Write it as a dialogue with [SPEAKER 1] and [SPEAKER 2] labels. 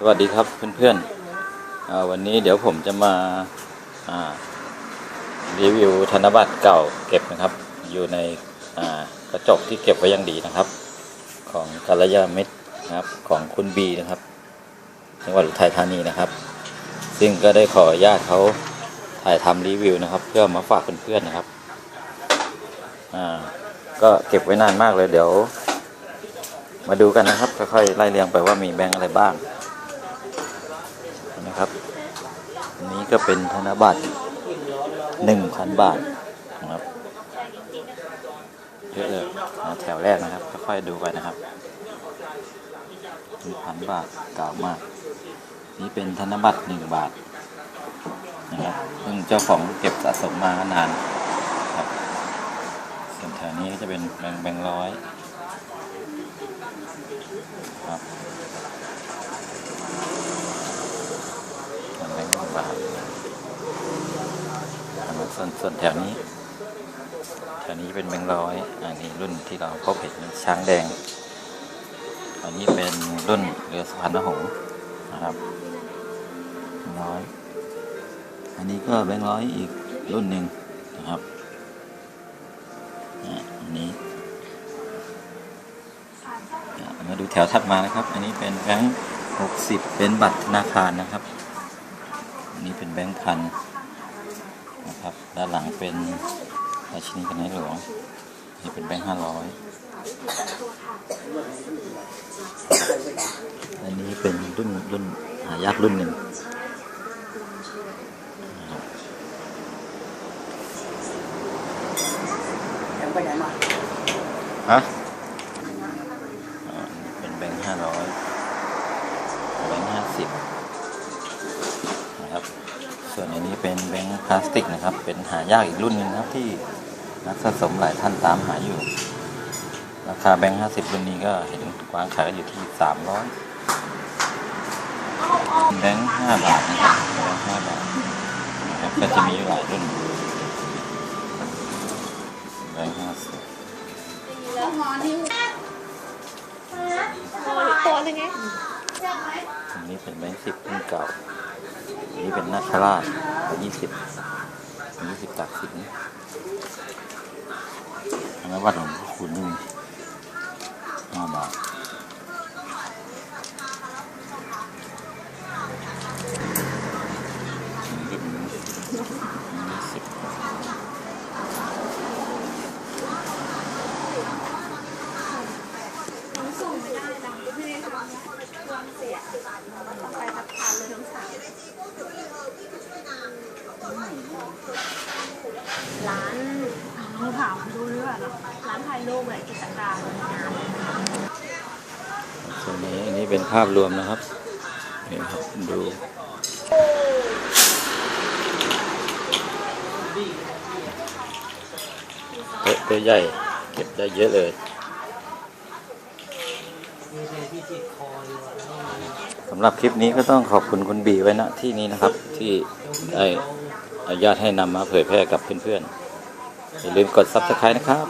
[SPEAKER 1] สวัสดีครับเพื่อนๆวันนี้เดี๋ยวผมจะมาารีวิวธนบัตรเก่าเก็บนะครับ อยู่ในกระจกที่เก็บไว้อย่างดีนะครับ ของกัลยาณมิตรนะครับของคุณบีนะครับจังหวัดอุทัยธานีนะครับ ซึ่งก็ได้ขออนุญาตเขาถ่ายทำรีวิวนะครับ เพื่อมาฝากเพื่อนๆนะครับก็เก็บไว้นานมากเลยเดี๋ยว มาดูกันนะครับค่อยๆไล่เรียงไปว่ามีแบงค์อะไรบ้าง ครับอันนี้ก็เป็นธนบัตรหนึ่งพันบาทนะครับเยอะเลยนะแถวแรกนะครับค่อยๆดูไปนะครับหนึ่งพันบาทเก่ามาก นี่เป็นธนบัตรหนึ่งบาทนะครับซึ่งเจ้าของเก็บสะสมมานานครับส่วนแถวนี้ก็จะเป็นแบงค์แบงค์ร้อยครับแบงค์บาทส่วนส่วนแถวนี้ แถวนี้เป็นแบงค์ร้อย อันนี้รุ่นที่เราพบเห็นช้างแดง อันนี้เป็นรุ่นเรือสุพรรณหงส์นะครับร้อยอันนี้ก็แบงค์ร้อยอีกรุ่นหนึ่งนะครับอันนี้มาดูแถวถัดมานะครับ อันนี้เป็นแบงค์หกสิบเป็นบัตรธนาคารนะครับ นนี้เป็นแบงค์พันนะครับ ด้านหลังเป็นราชินีกันในหลวง นี่เป็นแบงค์ห้าร้อยอันนี้เป็นรุ่นรุ่นหายากรุ่นหนึ่งนะครับ
[SPEAKER 2] ยังไปไหนมา
[SPEAKER 1] ฮะอ่าเป็นแบงค์ห้าร้อยแบงค์ห้าสิบนะครับ ส่วนอันนี้เป็นแบงค์พลาสติกนะครับ เป็นหายากอีกรุ่นหนึ่งนะครับที่นักสะสมหลายท่านตามหาอยู่ ราคาแบงค์ห้าสิบรุ่นนี้ก็เห็นวางขายกันอยู่ที่สามร้อยแบงค์ห้าบาทนะครับแบงค์ห้าบาทนะครับก็จะมีอยู่หลายรุ่นแบงค์ห้าสิบ
[SPEAKER 3] ตัวนึงไง
[SPEAKER 1] อันนี้เป็นแบงค์สิบรุ่นเก่า อันนี้เป็นนาคราชยี่สิบยี่สิบตักสินอันนั้นวัดหลวงพ่อคุณนี่ห้าบาทนี่เป็นยี่สิบ
[SPEAKER 3] ส่งไม่ได้ดังไม่ได้ทำนะเครื่องเสียต้องไปทักทานเลยน้องสาว ร้านเราถามดูด้วยว่าร้านถ่ายรูปอะไรกิจการงาน
[SPEAKER 1] ส่วนนี้อันนี้เป็นภาพรวมนะครับนี่ครับดูโต๊ะตัวใหญ่เก็บได้เยอะเลยสำหรับคลิปนี้ก็ต้องขอบคุณคุณบีไว้ณที่นี้นะครับที่ได้ อนุญาตให้นำมาเผยแพร่กับเพื่อนๆอย่าลืมกด subscribe นะครับ